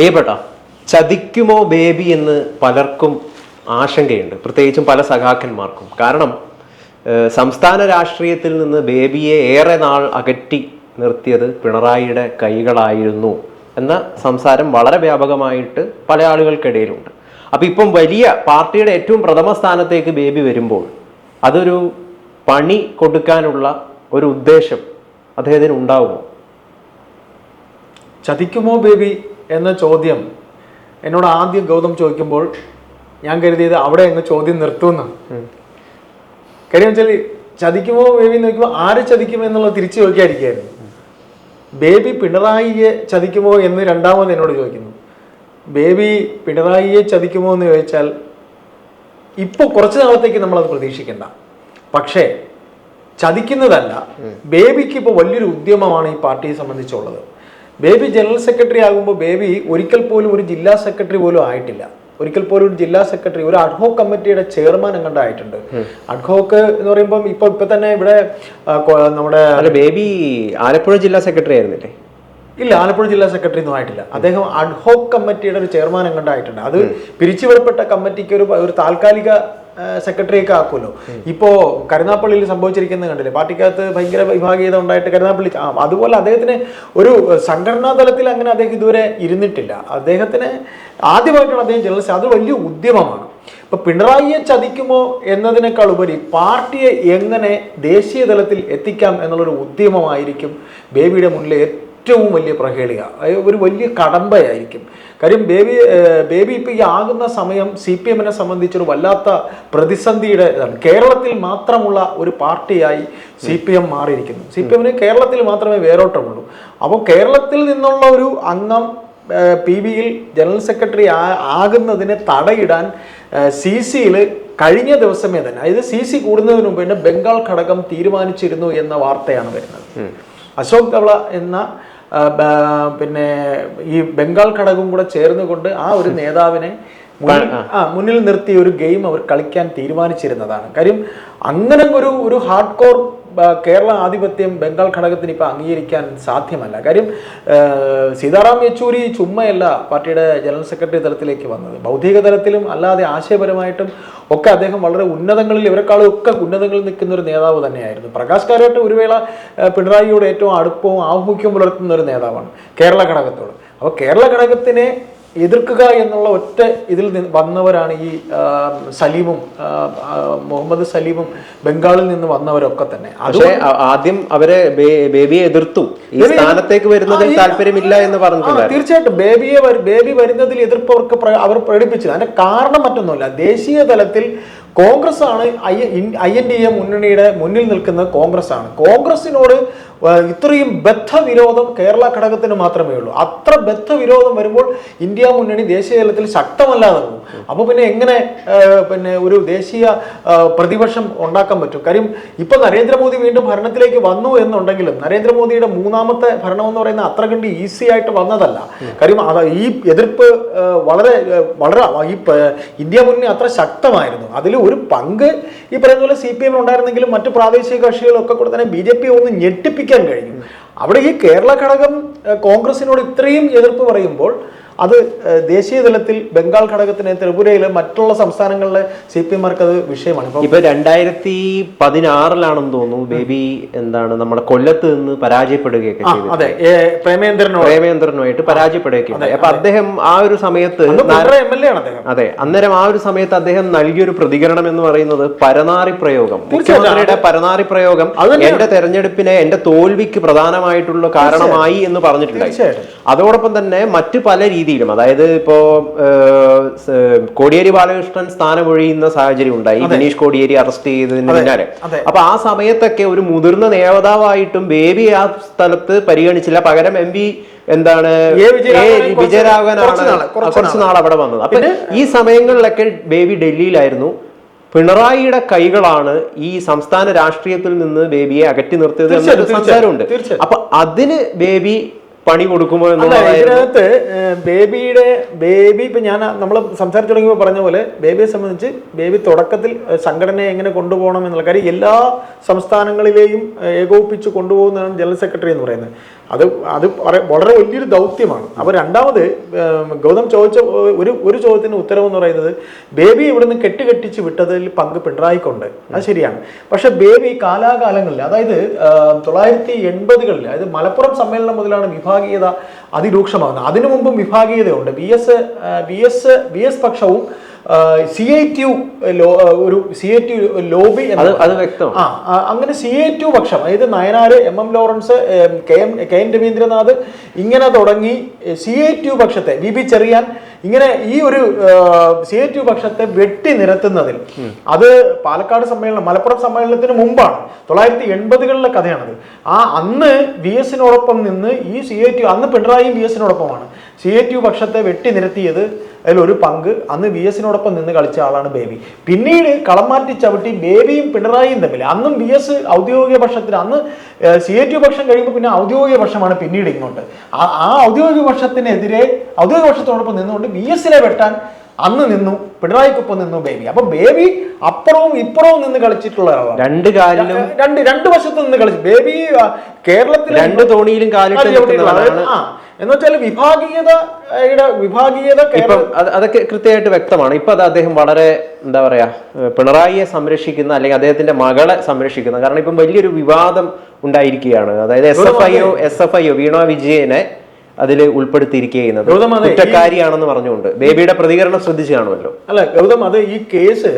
അയ്യപ്പെട്ട ചതിക്കുമോ baby എന്ന് പലർക്കും ആശങ്കയുണ്ട്. പ്രത്യേകിച്ചും പല സഖാക്കന്മാർക്കും. കാരണം സംസ്ഥാന രാഷ്ട്രീയത്തിൽ നിന്ന് ബേബിയെ ഏറെ നാൾ അകറ്റി നിർത്തിയത് പിണറായിയുടെ കൈകളായിരുന്നു എന്ന സംസാരം വളരെ വ്യാപകമായിട്ട് പല ആളുകൾക്കിടയിലുണ്ട്. അപ്പം ഇപ്പം വലിയ പാർട്ടിയുടെ ഏറ്റവും പ്രഥമ സ്ഥാനത്തേക്ക് ബേബി വരുമ്പോൾ അതൊരു പണി കൊടുക്കാനുള്ള ഒരു ഉദ്ദേശം അദ്ദേഹത്തിന് ഉണ്ടാവുമോ? ചതിക്കുമോ ബേബി? എന്ന ചോദ്യം എന്നോട് ആദ്യം ഗൗതം ചോദിക്കുമ്പോൾ ഞാൻ കരുതിയത് അവിടെ അങ്ങ് ചോദ്യം നിർത്തുമെന്നാണ് കാര്യം വെച്ചാൽ ചതിക്കുമോ ബേബി എന്ന് നോക്കുമ്പോൾ ആര് ചതിക്കുമോ എന്നുള്ളത് തിരിച്ചു ചോദിക്കാതിരിക്കുകയായിരുന്നു. ബേബി പിണറായിയെ ചതിക്കുമോ എന്ന് രണ്ടാമത് എന്നോട് ചോദിക്കുന്നു. ബേബി പിണറായിയെ ചതിക്കുമോ എന്ന് ചോദിച്ചാൽ ഇപ്പോൾ കുറച്ച് നാളത്തേക്ക് നമ്മളത് പ്രതീക്ഷിക്കണ്ട. പക്ഷേ ചതിക്കുന്നതല്ല ബേബിക്ക് ഇപ്പോൾ വലിയൊരു ഉദ്യമമാണ് ഈ പാർട്ടിയെ സംബന്ധിച്ചുള്ളത്. ബേബി ജനറൽ സെക്രട്ടറി ആകുമ്പോൾ ബേബി ഒരിക്കൽ പോലും ഒരു ജില്ലാ സെക്രട്ടറി പോലും ആയിട്ടില്ല. ഒരിക്കൽ പോലും ഒരു ജില്ലാ സെക്രട്ടറി ഒരു അഡ്ഹോക്ക് കമ്മിറ്റിയുടെ ചെയർമാൻ എങ്ങണ്ടായിട്ടുണ്ട് അഡ്ഹോക്ക് എന്ന് പറയുമ്പോൾ ഇപ്പൊ ഇപ്പൊ തന്നെ ഇവിടെ നമ്മുടെ ബേബി ആലപ്പുഴ ജില്ലാ സെക്രട്ടറി ആയിരുന്നില്ലേ? ഇല്ല ആലപ്പുഴ ജില്ലാ സെക്രട്ടറി ഒന്നും ആയിട്ടില്ല. അദ്ദേഹം അഡ്ഹോക്ക് കമ്മിറ്റിയുടെ ഒരു ചെയർമാൻ എങ്ങണ്ടായിട്ടുണ്ട് അത് പിരിച്ചുവിടപ്പെട്ട കമ്മിറ്റിക്ക് ഒരു ഒരു താൽക്കാലിക സെക്രട്ടറിയൊക്കെ ആക്കുമല്ലോ. ഇപ്പോ കരുനാപ്പള്ളിയിൽ സംഭവിച്ചിരിക്കുന്നത് കണ്ടില്ലേ? പാർട്ടിക്കകത്ത് ഭയങ്കര വിഭാഗീയത ഉണ്ടായിട്ട് കരുനാപ്പള്ളി അതുപോലെ അദ്ദേഹത്തിന് ഒരു സംഘടനാ തലത്തിൽ അങ്ങനെ അദ്ദേഹം ഇതുവരെ ഇരുന്നിട്ടില്ല. അദ്ദേഹത്തിന് ആദ്യമായിട്ടാണ് അദ്ദേഹം ജനറൽ അത് വലിയ ഉദ്യമമാണ്. ഇപ്പൊ പിണറായിയെ ചതിക്കുമോ എന്നതിനേക്കാൾ ഉപരി പാർട്ടിയെ എങ്ങനെ ദേശീയ തലത്തിൽ എത്തിക്കാം എന്നുള്ളൊരു ഉദ്യമമായിരിക്കും ബേബിയുടെ മുന്നിലെ ഏറ്റവും വലിയ പ്രഹേളിക ഒരു വലിയ കടമ്പയായിരിക്കും. കാര്യം ബേബി ബേബി ഇപ്പൊ ഈ ആകുന്ന സമയം സി പി എമ്മിനെ സംബന്ധിച്ചൊരു വല്ലാത്ത പ്രതിസന്ധിയുടെ ഇതാണ്. കേരളത്തിൽ മാത്രമുള്ള ഒരു പാർട്ടിയായി സി പി എം മാറിയിരിക്കുന്നു. സി പി എമ്മിന് കേരളത്തിൽ മാത്രമേ വേരോട്ടമുള്ളൂ. അപ്പോൾ കേരളത്തിൽ നിന്നുള്ള ഒരു അംഗം പി ബിയിൽ ജനറൽ സെക്രട്ടറി ആകുന്നതിനെ തടയിടാൻ സി സിയിൽ കഴിഞ്ഞ ദിവസമേ തന്നെ അതായത് സി സി കൂടുന്നതിന് മുമ്പ് തന്നെ ബംഗാൾ ഘടകം തീരുമാനിച്ചിരുന്നു എന്ന വാർത്തയാണ് വരുന്നത്. അശോക് ഗവള എന്ന പിന്നെ ഈ ബംഗാൾ ഘടകവും കൂടെ ചേർന്നുകൊണ്ട് ആ ഒരു നേതാവിനെ മുന്നിൽ ആ. മുന്നിൽ നിർത്തി ഒരു ഗെയിം അവർ കളിക്കാൻ തീരുമാനിച്ചിരുന്നതാണ്. കാര്യം അങ്ങനെ ഒരു ഒരു ഹാർഡ് കോർ കേരള ആധിപത്യം ബംഗാൾ ഘടകത്തിന് ഇപ്പം അംഗീകരിക്കാൻ സാധ്യമല്ല. കാര്യം സീതാറാം യെച്ചൂരി ചുമ്മയല്ല പാർട്ടിയുടെ ജനറൽ സെക്രട്ടറി തലത്തിലേക്ക് വന്നത്. ഭൗതിക തലത്തിലും അല്ലാതെ ആശയപരമായിട്ടും ഒക്കെ അദ്ദേഹം വളരെ ഉന്നതങ്ങളിൽ ഇവരെക്കാളും ഒക്കെ ഉന്നതങ്ങളിൽ നിൽക്കുന്ന ഒരു നേതാവ് തന്നെയായിരുന്നു. പ്രകാശ് കാരാട്ട് ഒരു വേള പിണറായിയോട് ഏറ്റവും അടുപ്പവും ആഭിമുഖ്യവും പുലർത്തുന്ന ഒരു നേതാവാണ് കേരള ഘടകത്തോട്. അപ്പോൾ കേരള ഘടകത്തിനെ എതിർക്കുക എന്നുള്ള ഒറ്റ ഇതിൽ നിന്ന് വന്നവരാണ് ഈ സലീമും മുഹമ്മദ് സലീമും ബംഗാളിൽ നിന്ന് വന്നവരൊക്കെ തന്നെ. പക്ഷേ ആദ്യം അവരെ ബേബിയെ എതിർത്തു. ഈ സ്ഥാനത്തേക്ക് വരുന്നതിൽ താല്പര്യമില്ല എന്ന് പറഞ്ഞിട്ടുണ്ട് തീർച്ചയായിട്ടും. ബേബിയെ ബേബി വരുന്നതിൽ എതിർപ്പ് അവർക്ക് അവർ പ്രകടിപ്പിച്ചത് അതിന്റെ കാരണം മറ്റൊന്നുമല്ല. ദേശീയ തലത്തിൽ കോൺഗ്രസ് ആണ് ഐ എൻ ഡി എ മുന്നണിയുടെ മുന്നിൽ നിൽക്കുന്നത് കോൺഗ്രസ് ആണ് കോൺഗ്രസിനോട് ഇത്രയും ബദ്ധവിരോധം കേരള ഘടകത്തിന് മാത്രമേ ഉള്ളൂ. അത്ര ബദ്ധവിരോധം വരുമ്പോൾ ഇന്ത്യ മുന്നണി ദേശീയ തലത്തിൽ ശക്തമല്ലാതെ പോകും. അപ്പോൾ പിന്നെ എങ്ങനെ പിന്നെ ഒരു ദേശീയ പ്രതിപക്ഷം ഉണ്ടാക്കാൻ പറ്റും? കാര്യം ഇപ്പൊ നരേന്ദ്രമോദി വീണ്ടും ഭരണത്തിലേക്ക് വന്നു എന്നുണ്ടെങ്കിലും നരേന്ദ്രമോദിയുടെ മൂന്നാമത്തെ ഭരണം എന്ന് പറയുന്നത് അത്ര കണ്ട് ഈസി ആയിട്ട് വന്നതല്ല. കാര്യം ഈ എതിർപ്പ് വളരെ വളരെ ഈ ഇന്ത്യ മുന്നണി അത്ര ശക്തമായിരുന്നു. അതിൽ ഒരു പങ്ക് ഈ പറയുന്ന പോലെ സി പി എം ഉണ്ടായിരുന്നെങ്കിലും മറ്റു പ്രാദേശിക കക്ഷികളൊക്കെ കൂടെ തന്നെ ബി ജെ പി ഒന്ന് ഞെട്ടിപ്പിക്കാൻ കഴിഞ്ഞു. അവിടെ ഈ കേരള ഘടകം കോൺഗ്രസിനോട് ഇത്രയും എതിർപ്പ് പറയുമ്പോൾ അത് ദേശീയ തലത്തിൽ ബംഗാൾ ഘടകത്തിന് ത്രിപുരയിലെ മറ്റുള്ള സംസ്ഥാനങ്ങളിലെ സി പി എമാർക്ക് അത് വിഷയമാണ്. ഇപ്പൊ രണ്ടായിരത്തി പതിനാറിലാണെന്ന് തോന്നുന്നു. ബേബി എന്താണ് നമ്മുടെ കൊല്ലത്ത് നിന്ന് പരാജയപ്പെടുകയൊക്കെ അതെ. പ്രേമേന്ദ്രനോ പ്രേമേന്ദ്രനുമായിട്ട്. പരാജയപ്പെടുകയൊക്കെ അപ്പൊ അദ്ദേഹം ആ ഒരു സമയത്ത് അതെ അന്നേരം ആ ഒരു സമയത്ത് അദ്ദേഹം നൽകിയൊരു പ്രതികരണം എന്ന് പറയുന്നത് പരനാറി പ്രയോഗം. മുഖ്യമന്ത്രിയുടെ പരനാറി പ്രയോഗം. എന്റെ തെരഞ്ഞെടുപ്പിനെ എന്റെ തോൽവിക്ക് പ്രധാനമായിട്ടുള്ള കാരണമായി എന്ന് പറഞ്ഞിട്ടുണ്ട് അതോടൊപ്പം തന്നെ മറ്റു പല രീതിയിലും അതായത് ഇപ്പോ കോടിയേരി ബാലകൃഷ്ണൻ സ്ഥാനമൊഴിയുന്ന സാഹചര്യം ഉണ്ടായി. ബിനീഷ് കോടിയേരി അറസ്റ്റ് ചെയ്തതിന് പിന്നാലെ. അപ്പൊ ആ സമയത്തൊക്കെ ഒരു മുതിർന്ന നേതാവായിട്ടും ബേബി ആ സ്ഥലത്ത് പരിഗണിച്ചില്ല. പകരം എം പി എന്താണ് വിജയരാഘവനാണ് കുറച്ച് നാൾ അവിടെ വന്നത്. അപ്പൊ ഈ സമയങ്ങളിലൊക്കെ ബേബി ഡൽഹിയിലായിരുന്നു. പിണറായിയുടെ കൈകളാണ് ഈ സംസ്ഥാന രാഷ്ട്രീയത്തിൽ നിന്ന് ബേബിയെ അകറ്റി നിർത്തിയത് എന്നൊരു സംസാരമുണ്ട്. അപ്പൊ അതിന് ബേബി പണി കൊടുക്കുമോ ഇതിനകത്ത് ബേബിയുടെ ബേബി ഇപ്പൊ ഞാൻ നമ്മൾ സംസാരിച്ചു തുടങ്ങിയപ്പോൾ പറഞ്ഞ പോലെ ബേബിയെ സംബന്ധിച്ച് ബേബി തുടക്കത്തിൽ സംഘടനയെ എങ്ങനെ കൊണ്ടുപോകണം എന്നുള്ള കാര്യം എല്ലാ സംസ്ഥാനങ്ങളിലെയും ഏകോപിപ്പിച്ച് കൊണ്ടുപോകുന്നതാണ് ജനറൽ സെക്രട്ടറി എന്ന് പറയുന്നത്. അത് അത് വളരെ വലിയൊരു ദൗത്യമാണ്. അപ്പോൾ രണ്ടാമത് ഗൗതം ചോദിച്ച ഒരു ഒരു ചോദ്യത്തിന് ഉത്തരവെന്ന് പറയുന്നത് ബേബി ഇവിടുന്ന് കെട്ടുകെട്ടിച്ച് വിട്ടതിൽ പങ്ക് പിണറായിക്കൊണ്ട്. അത് ശരിയാണ്. പക്ഷേ ബേബി കാലാകാലങ്ങളിൽ അതായത് തൊള്ളായിരത്തി എൺപതുകളിൽ അതായത് മലപ്പുറം സമ്മേളനം മുതലാണ് വിഭാഗീയത അതിരൂക്ഷമാകുന്നത് അതിനു മുമ്പും വിഭാഗീയതയുണ്ട്. B S B S B S പക്ഷവും C I T ഒരു സി ഐ ടി ലോബി അത് ആ അങ്ങനെ സി എ ടു പക്ഷം അതായത് Nayanar M M Lawrence K M K N Raveendranath ഇങ്ങനെ തുടങ്ങി സി എ ടു പക്ഷത്തെ വി ബി ചെറിയാൻ ഇങ്ങനെ ഈ ഒരു സി പക്ഷത്തെ വെട്ടി നിരത്തുന്നതിൽ അത് പാലക്കാട് സമ്മേളനം മലപ്പുറം സമ്മേളനത്തിന് മുമ്പാണ് തൊള്ളായിരത്തി എൺപതുകളിലെ കഥയാണത്. ആ അന്ന് വി എസിനോടൊപ്പം നിന്ന് ഈ സി എ ടു അന്ന് പിണറായിയും വി എസിനോടൊപ്പമാണ്. സി എ ടു പക്ഷത്തെ വെട്ടി നിരത്തിയത് അതിലൊരു പങ്ക് അന്ന് വി എസിനോടൊപ്പം നിന്ന് കളിച്ച ആളാണ് ബേബി. പിന്നീട് കളം മാറ്റി ചവിട്ടി ബേബിയും പിണറായിയും തമ്മിൽ. അന്നും വി എസ് ഔദ്യോഗിക പക്ഷത്തിന് അന്ന് സി എ ടി പക്ഷം കഴിയുമ്പോൾ പിന്നെ ഔദ്യോഗിക പക്ഷമാണ് പിന്നീട് ഇങ്ങോട്ട്. ആ ഔദ്യോഗിക പക്ഷത്തിനെതിരെ ഔദ്യോഗിക പക്ഷത്തോടൊപ്പം നിന്നുകൊണ്ട് വി എസിനെ വെട്ടാൻ അന്ന് നിന്നു പിണറായിക്കൊപ്പം നിന്നു ബേബി. അപ്പൊ ബേബി അപ്പുറവും ഇപ്പുറവും നിന്ന് കളിച്ചിട്ടുള്ള ഒരാളാണ്. രണ്ട് കാലിലും രണ്ട് രണ്ട് വശത്ത് നിന്ന് കളിച്ചു. ബേബി കേരളത്തിൽ രണ്ട് തോണിയിലും കാലിട്ട് ആ എന്ന് വെച്ചാൽ വിഭാഗീയതയുടെ വിഭാഗീയത ഇപ്പം അതൊക്കെ കൃത്യമായിട്ട് വ്യക്തമാണ്. ഇപ്പൊ അത് അദ്ദേഹം വളരെ എന്താ പറയാ പിണറായിയെ സംരക്ഷിക്കുന്ന അല്ലെങ്കിൽ അദ്ദേഹത്തിന്റെ മകളെ സംരക്ഷിക്കുന്ന. കാരണം ഇപ്പം വലിയൊരു വിവാദം ഉണ്ടായിരിക്കുകയാണ്. അതായത് S F I O S F I O Veena വിജയനെ അതിൽ ഉൾപ്പെടുത്തിയിരിക്കുന്നത് കുറ്റക്കാരിയാണെന്ന് പറഞ്ഞുകൊണ്ട്. ബേബിയുടെ പ്രതികരണം ശ്രദ്ധിച്ചു കാണുമല്ലോ അല്ല ഗൗതം അത് ഈ കേസ്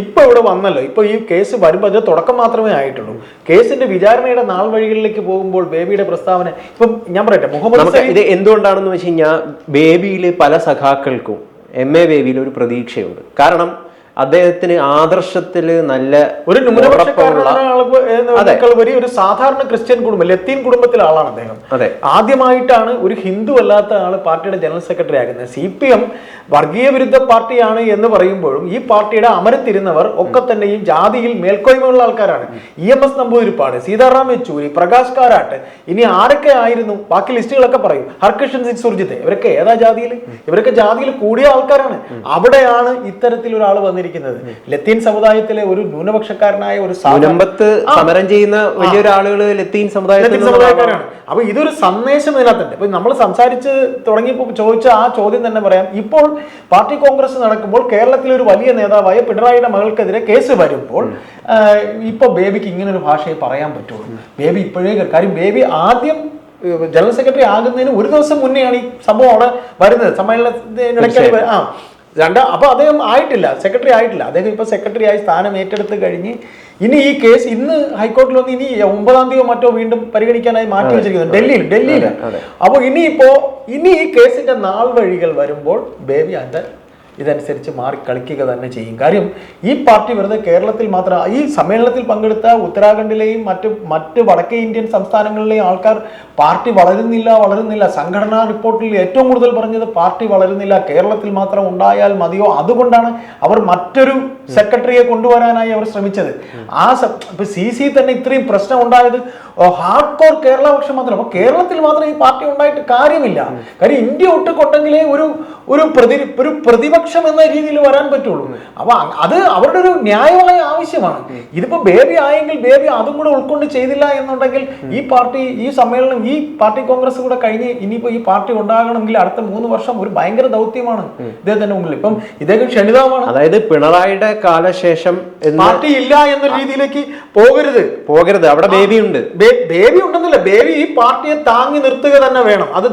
ഇപ്പൊ ഇവിടെ വന്നല്ലോ. ഇപ്പൊ ഈ കേസ് വരുമ്പോൾ അതിന്റെ തുടക്കം മാത്രമേ ആയിട്ടുള്ളൂ. കേസിന്റെ വിചാരണയുടെ നാൾ വഴികളിലേക്ക് പോകുമ്പോൾ ബേബിയുടെ പ്രസ്താവന ഇപ്പം ഞാൻ പറയട്ടെ മുഹമ്മദ് ഇത് എന്തുകൊണ്ടാണെന്ന് വെച്ച് കഴിഞ്ഞാൽ ബേബിയിൽ പല സഖാക്കൾക്കും എം എ ബേബിയിൽ ഒരു പ്രതീക്ഷയുണ്ട്. കാരണം അദ്ദേഹത്തിന് ആദർശത്തിൽ നല്ല ഒരു ഉറപ്പുള്ള ന്യൂനപക്ഷക്കാരനേക്കാൾ ഒരു സാധാരണ ക്രിസ്ത്യൻ കുടുംബം ലത്തീൻ കുടുംബത്തിലെ ആളാണ് അദ്ദേഹം. അതെ. ആദ്യമായിട്ടാണ് ഒരു ഹിന്ദു അല്ലാത്ത ആൾ പാർട്ടിയുടെ ജനറൽ സെക്രട്ടറി ആകുന്നത്. സി പി എം വർഗീയ വിരുദ്ധ പാർട്ടിയാണ് എന്ന് പറയുമ്പോഴും ഈ പാർട്ടിയുടെ അമരത്തിരുന്നവർ ഒക്കെ തന്നെയും ജാതിയിൽ മേൽക്കോയ്മയുള്ള ആൾക്കാരാണ്. E M S Namboodiripad Sitaram Yechury Prakash Karat ഇനി ആരൊക്കെ ആയിരുന്നു? ബാക്കി ലിസ്റ്റുകളൊക്കെ പറയും. ഹർകൃഷ്ണൻ സിംഗ് സുർജിത്ത് ഇവരൊക്കെ ഏതാ ജാതിയിൽ ഇവരൊക്കെ ജാതിയിൽ കൂടിയ ആൾക്കാരാണ്. അവിടെയാണ് ഇത്തരത്തിൽ ഒരാൾ വന്നിരിക്കുന്നത്. ലത്തീൻ സമുദായത്തിലെ ഒരു ന്യൂനപക്ഷക്കാരനായ ഒരു മുനമ്പത്ത് സമരം ചെയ്യുന്ന വലിയൊരു ആളുകൾ ലത്തീൻ സമുദായത്തിൽ സമുദായക്കാരാണ്. അപ്പൊ ഇതൊരു സന്ദേശം ഇതിനകത്തുണ്ട്. ഇപ്പൊ നമ്മൾ സംസാരിച്ച് തുടങ്ങിയപ്പോൾ ചോദിച്ച ആ ചോദ്യം തന്നെ പറയാം. ഇപ്പോൾ പാർട്ടി കോൺഗ്രസ് നടക്കുമ്പോൾ കേരളത്തിലെ ഒരു വലിയ നേതാവായ പിണറായിയുടെ മകൾക്കെതിരെ കേസ് വരുമ്പോൾ ഇപ്പൊ ബേബിക്ക് ഇങ്ങനെ ഒരു ഭാഷയെ പറയാൻ പറ്റുള്ളൂ. ബേബി ഇപ്പോഴേ കാര്യം ബേബി ആദ്യം ജനറൽ സെക്രട്ടറി ആകുന്നതിന് ഒരു ദിവസം മുന്നെയാണ് ഈ സംഭവം അവിടെ വരുന്നത്. സമ്മേളനത്തിനിടയ്ക്ക് ആ. രണ്ട് അപ്പോൾ അദ്ദേഹം ആയിട്ടില്ല സെക്രട്ടറി ആയിട്ടില്ല. അദ്ദേഹം ഇപ്പോൾ സെക്രട്ടറി ആയി സ്ഥാനം ഏറ്റെടുത്ത് കഴിഞ്ഞ് ഇനി ഈ കേസ് ഇന്ന് ഹൈക്കോടതിയിൽ വന്ന് ഇനി ഒമ്പതാം തീയതിയോ മറ്റോ വീണ്ടും പരിഗണിക്കാനായി മാറ്റി വെച്ചിരിക്കുന്നത് ഡൽഹിയിൽ ഡൽഹിയിൽ. അപ്പോൾ ഇനിയിപ്പോ ഇനി ഈ കേസിന്റെ നാൾ വഴികൾ വരുമ്പോൾ ബേബി അതിന്റെ ഇതനുസരിച്ച് മാറി കളിക്കുക തന്നെ ചെയ്യും. കാര്യം ഈ പാർട്ടി വെറുതെ കേരളത്തിൽ മാത്രം ഈ സമ്മേളനത്തിൽ പങ്കെടുത്ത ഉത്തരാഖണ്ഡിലെയും മറ്റ് മറ്റ് വടക്കേ ഇന്ത്യൻ സംസ്ഥാനങ്ങളിലെയും ആൾക്കാർ പാർട്ടി വളരുന്നില്ല വളരുന്നില്ല. സംഘടനാ റിപ്പോർട്ടിൽ ഏറ്റവും കൂടുതൽ പറഞ്ഞത് പാർട്ടി വളരുന്നില്ല കേരളത്തിൽ മാത്രം ഉണ്ടായാൽ മതിയോ? അതുകൊണ്ടാണ് അവർ മറ്റൊരു സെക്രട്ടറിയെ കൊണ്ടുവരാനായി അവർ ശ്രമിച്ചത്. ആ സ- സി തന്നെ ഇത്രയും പ്രശ്നം ഉണ്ടായത് ഹാർഡ് കോർ കേരള പക്ഷം മാത്രം. അപ്പൊ കേരളത്തിൽ മാത്രം ഈ പാർട്ടി ഉണ്ടായിട്ട് കാര്യമില്ല. കാര്യം ഇന്ത്യ ഒട്ടുകൊട്ടെങ്കിലേ ഒരു ഒരു പ്രതി ഒരു പ്രതിപക്ഷം എന്ന രീതിയിൽ വരാൻ പറ്റുള്ളൂ. അപ്പൊ അത് അവരുടെ ഒരു ന്യായമായ ആവശ്യമാണ്. ഇതിപ്പോ ബേബി ആയെങ്കിൽ ബേബി അതും കൂടെ ഉൾക്കൊണ്ട് ചെയ്തില്ല എന്നുണ്ടെങ്കിൽ ഈ പാർട്ടി ഈ സമ്മേളനം ഈ പാർട്ടി കോൺഗ്രസ് കൂടെ കഴിഞ്ഞ് ഇനിയിപ്പോ ഈ പാർട്ടി ഉണ്ടാകണമെങ്കിൽ അടുത്ത മൂന്ന് വർഷം ഒരു ഭയങ്കര ദൗത്യമാണ് ഇദ്ദേഹത്തിന്റെ മുമ്പിൽ. ഇപ്പം ഇദ്ദേഹം ക്ഷണിതാവാണ് അതായത് പിണറായിയുടെ കാലശേഷം എന്ന് പാർട്ടി ഇല്ല എന്ന രീതിയിലേക്ക് പോകരുത്. പോകരുത്. അവിടെ ബേബി ഉണ്ട്. ബേബി ഉണ്ടെന്നില്ല. ബേബി ഈ പാർട്ടിയെ താങ്ങി നിർത്തുക തന്നെ വേണം. അത്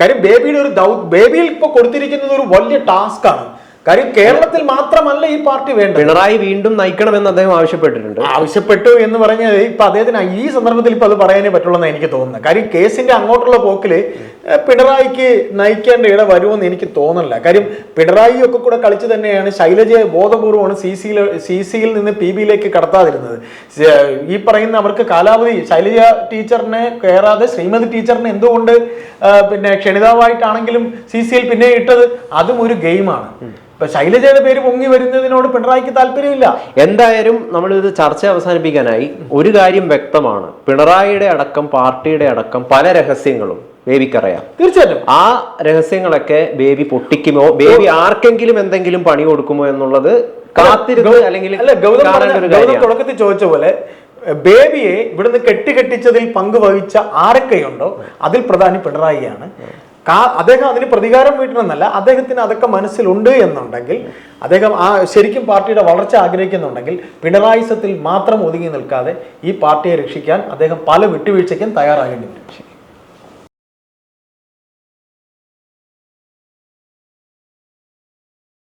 കാര്യം ബേബിയുടെ ഒരു ദൗ ബേബിയിൽ ഇപ്പൊ കൊടുത്തിരിക്കുന്നത് ഒരു വലിയ ടാസ്ക് ആണ് കാര്യം കേരളത്തിൽ മാത്രമല്ല ഈ പാർട്ടി വേണ്ട പിണറായി വീണ്ടും നയിക്കണമെന്ന് അദ്ദേഹം ആവശ്യപ്പെട്ടിട്ടുണ്ട്. ആവശ്യപ്പെട്ടു എന്ന് പറഞ്ഞാൽ ഇപ്പൊ അദ്ദേഹത്തിന് ഈ സന്ദർഭത്തിൽ ഇപ്പൊ അത് പറയാനേ പറ്റുള്ളൂ എന്ന് എനിക്ക് തോന്നുന്നത്. കാര്യം കേസിന്റെ അങ്ങോട്ടുള്ള പോക്കിൽ പിണറായിക്ക് നയിക്കേണ്ട ഇട വരുമെന്ന് എനിക്ക് തോന്നുന്നില്ല കാര്യം പിണറായി ഒക്കെ കൂടെ കളിച്ച് തന്നെയാണ് ശൈലജയെ ബോധപൂർവമാണ് സി സിയിൽ സി സിയിൽ നിന്ന് പി ബിയിലേക്ക് കടത്താതിരുന്നത്. ഈ പറയുന്ന അവർക്ക് കാലാവധി ശൈലജ ടീച്ചറിനെ കയറാതെ ശ്രീമതി ടീച്ചറിനെ എന്തുകൊണ്ട് പിന്നെ ക്ഷണിതാവായിട്ടാണെങ്കിലും സി സിയിൽ പിന്നെ ഇട്ടത് അതും ഒരു ഗെയിമാണ്. ഇപ്പൊ ശൈലജയുടെ പേര് പൊങ്ങി വരുന്നതിനോട് പിണറായിക്ക് താല്പര്യമില്ല. എന്തായാലും നമ്മൾ ഇത് ചർച്ച അവസാനിപ്പിക്കാനായി ഒരു കാര്യം വ്യക്തമാണ്. പിണറായിയുടെ അടക്കം പാർട്ടിയുടെ അടക്കം പല രഹസ്യങ്ങളും ബേബിക്കറിയാം. തീർച്ചയായിട്ടും. ആ രഹസ്യങ്ങളൊക്കെ ബേബി പൊട്ടിക്കുമോ? ബേബി ആർക്കെങ്കിലും എന്തെങ്കിലും പണി കൊടുക്കുമോ എന്നുള്ളത് കാത്തിരുന്ന് അല്ലെങ്കിൽ തുടക്കത്തിൽ ചോദിച്ച പോലെ ബേബിയെ ഇവിടുന്ന് കെട്ടിക്കെട്ടിച്ചതിൽ പങ്കുവഹിച്ച ആരൊക്കെയുണ്ടോ? അതിൽ പ്രധാനി പിണറായിയാണ്. കാ- അദ്ദേഹം അതിന് പ്രതികാരം വീട്ടണമെന്നല്ല അദ്ദേഹത്തിന് അതൊക്കെ മനസ്സിലുണ്ട് എന്നുണ്ടെങ്കിൽ അദ്ദേഹം ആ ശരിക്കും പാർട്ടിയുടെ വളർച്ച ആഗ്രഹിക്കുന്നുണ്ടെങ്കിൽ പിണറായിസത്തിൽ മാത്രം ഒതുങ്ങി നിൽക്കാതെ ഈ പാർട്ടിയെ രക്ഷിക്കാൻ അദ്ദേഹം പല വിട്ടുവീഴ്ചയ്ക്കും തയ്യാറാകേണ്ടി വരും.